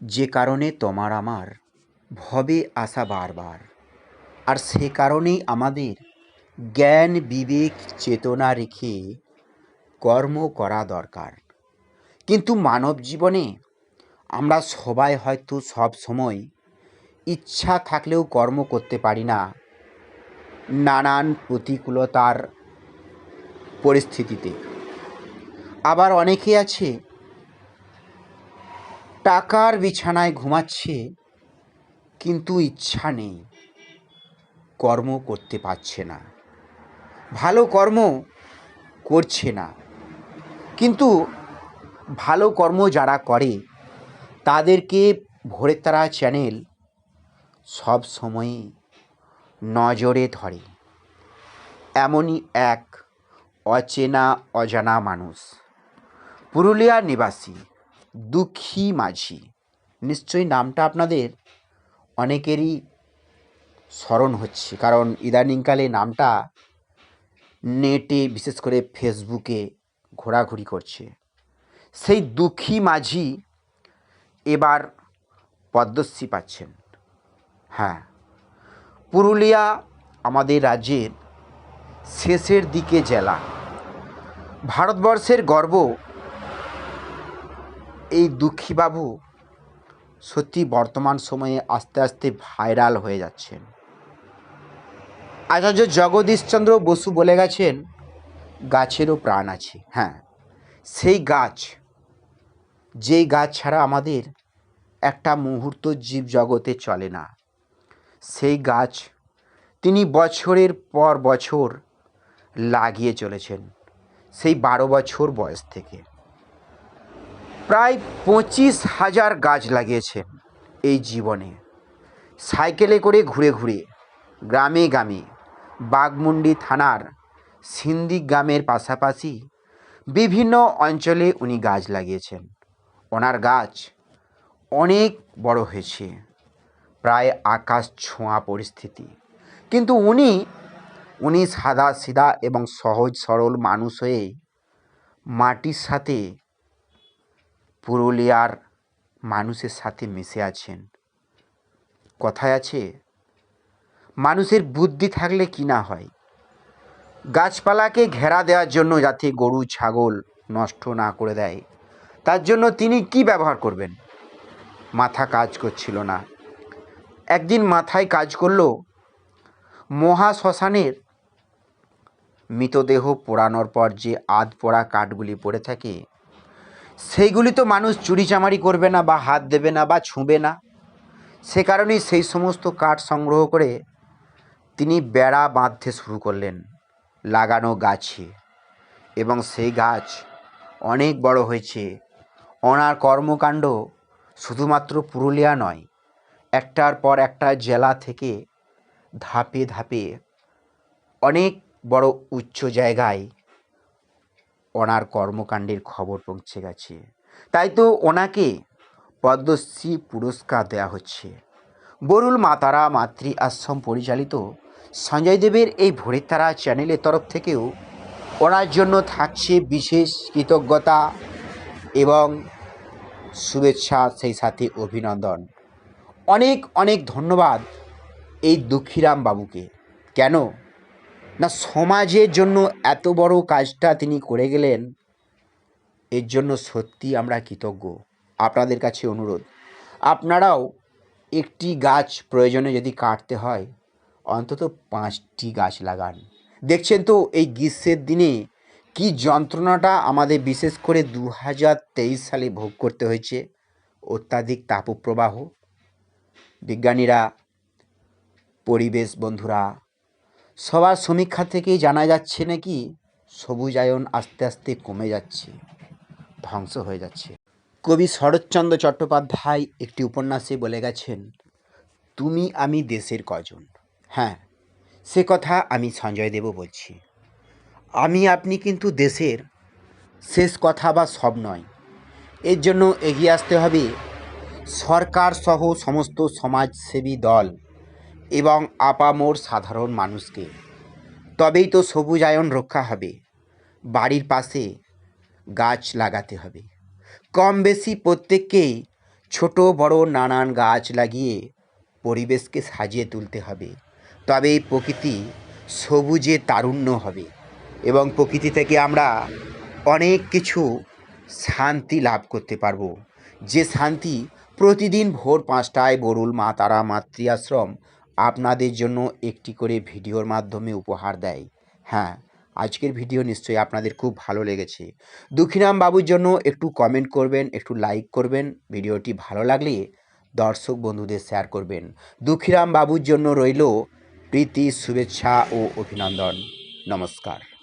যে কারণে তোমার আমার ভবে আসা বারবার। আর সে কারণেই আমাদের জ্ঞান, বিবেক, চেতনা রেখে কর্ম করা দরকার। কিন্তু মানব জীবনে আমরা সবাই হয়তো সব সময় ইচ্ছা থাকলেও কর্ম করতে পারি না। নানান প্রতিকূলতার পরিস্থিতিতে। আবার অনেকে আছে টাকার বিছানায় ঘুমাচ্ছে, কিন্তু ইচ্ছা নেই। কর্ম করতে পারছে না। ভালো কর্ম করছে না। কিন্তু ভালো কর্ম যারা করে, তাদেরকে ভোরের তারা চ্যানেল সব সময়ই নজরে ধরে। এমনই এক অচেনা অজানা মানুষ, পুরুলিয়ার নিবাসী। দুঃখী মাঝি। নিশ্চয়ই নামটা আপনাদের অনেকেরই স্মরণ হচ্ছে, কারণ ইদানিংকালে নামটা নেটে, বিশেষ করে ফেসবুকে ঘোরাঘুরি করছে। সেই দুঃখী মাঝি এবার পদ্মশ্রী পাচ্ছেন। হ্যাঁ পুরুলিয়া আমাদের রাজ্যের শেষের দিকে জেলা। ভারতবর্ষের গর্ব এই দুঃখীবাবু সত্যি বর্তমান সময়ে আস্তে আস্তে ভাইরাল হয়ে যাচ্ছেন। আচার্য জগদীশচন্দ্র বসু বলে গেছেন, গাছেরও প্রাণ আছে। হ্যাঁ সেই গাছ, যেই গাছ ছাড়া আমাদের একটা মুহূর্ত জীব জগতে চলে না। সেই গাছ তিনি বছরের পর বছর লাগিয়ে চলেছেন, সেই বারো বছর বয়স থেকে। প্রায় পঁচিশ হাজার গাছ লাগিয়েছেন এই জীবনে। সাইকেলে করে ঘুরে ঘুরে, গ্রামে গ্রামে বাগমুন্ডি থানার সিন্দিক গ্রামের পাশাপাশি বিভিন্ন অঞ্চলে উনি গাছ লাগিয়েছেন। ওনার গাছ অনেক বড় হয়েছে, প্রায় আকাশ ছোঁয়া পরিস্থিতি। কিন্তু উনি উনি সাদা সিধা এবং সহজ সরল মানুষ হয়ে মাটির সাথে পুরুলিয়ার মানুষের সাথে মিশে আছেন। কথায় আছে, মানুষের বুদ্ধি থাকলে কি না হয়? গাছপালাকে ঘেরা দেওয়ার জন্য যাতে গরু, ছাগল নষ্ট না করে দেয়, তার জন্য তিনি কি ব্যবহার করবেন? মাথা কাজ করছিল না। একদিন মাথায় কাজ করল মহা শ্মশানের। মৃতদেহ পোড়ানোর পর যে আধ পোড়া কাঠগুলি পড়ে থাকে সেইগুলি তো মানুষ চুরিচামারি করবে না বা হাত দেবে না বা ছুঁবে না। সে কারণেই সেই সমস্ত কাঠ সংগ্রহ করে তিনি বেড়া বাঁধতে শুরু করলেন লাগানো গাছে। এবং সেই গাছ অনেক বড় হয়েছে। ওনার কর্মকাণ্ড শুধুমাত্র পুরুলিয়া নয়, একটার পর একটা জেলা থেকে ধাপে ধাপে অনেক বড় উচ্চ জায়গায় ওনার কর্মকাণ্ডের খবর পৌঁছে গেছে। তাই তো ওনাকে পদ্মশ্রী পুরস্কার দেওয়া হচ্ছে। বরুল মাতারা মাতৃ আশ্রম পরিচালিত সঞ্জয় দেবের এই ভোরের তারা চ্যানেলের তরফ থেকেও ওনার জন্য থাকছে বিশেষ কৃতজ্ঞতা এবং শুভেচ্ছা, সেই সাথে অভিনন্দন। অনেক অনেক ধন্যবাদ এই দুঃখীরাম বাবুকে। কেন? না, সমাজের জন্য এত বড় কাজটা তিনি করে গেলেন, এর জন্য সত্যি আমরা কৃতজ্ঞ। আপনাদের কাছে অনুরোধ, আপনারাও একটি গাছ প্রয়োজনে যদি কাটতে হয়, অন্তত পাঁচটি গাছ লাগান। দেখছেন তো, এই গ্রীষ্মের দিনে কি যন্ত্রণাটা আমাদের বিশেষ করে দু হাজার তেইশ সালে ভোগ করতে হয়েছে, অত্যাধিক তাপপ্রবাহ। বিজ্ঞানীরা, পরিবেশ বন্ধুরা সবার সমীক্ষা থেকেই জানা যাচ্ছে নাকি সবুজায়ন আস্তে আস্তে কমে যাচ্ছে, ধ্বংস হয়ে যাচ্ছে। কবি শরৎচন্দ্র চট্টোপাধ্যায় একটি উপন্যাসে বলে গেছেন, তুমি আমি দেশের কজন। হ্যাঁ সে কথা আমি সঞ্জয় দেব বলছি। আমি আপনি কিন্তু দেশের শেষ কথা বা সব নয়। এর জন্য এগিয়ে আসতে হবে সরকার সহ সমস্ত সমাজসেবী দল। এবং আপামোর সাধারণ মানুষকে। তবেই তো সবুজায়ন রক্ষা হবে। বাড়ির পাশে গাছ লাগাতে হবে। কম বেশি প্রত্যেককেই ছোট বড় নানান গাছ লাগিয়ে পরিবেশকে সাজিয়ে তুলতে হবে। তবেই প্রকৃতি সবুজে তারুণ্য হবে এবং প্রকৃতি থেকে আমরা অনেক কিছু শান্তি লাভ করতে পারব। যে শান্তি প্রতিদিন ভোর পাঁচটায় বরুল মা, তারা মাতৃ আশ্রম আপনাদের জন্য একটি করে ভিডিওর মাধ্যমে উপহার দেয়। হ্যাঁ আজকের ভিডিও নিশ্চয়ই আপনাদের খুব ভালো লেগেছে। দুঃখীরাম বাবুর জন্য একটু কমেন্ট করবেন, একটু লাইক করবেন, ভিডিওটি ভালো লাগলে দর্শক বন্ধুদের শেয়ার করবেন। দুঃখিরাম বাবুর জন্য রইল প্রীতি, শুভেচ্ছা ও অভিনন্দন। নমস্কার।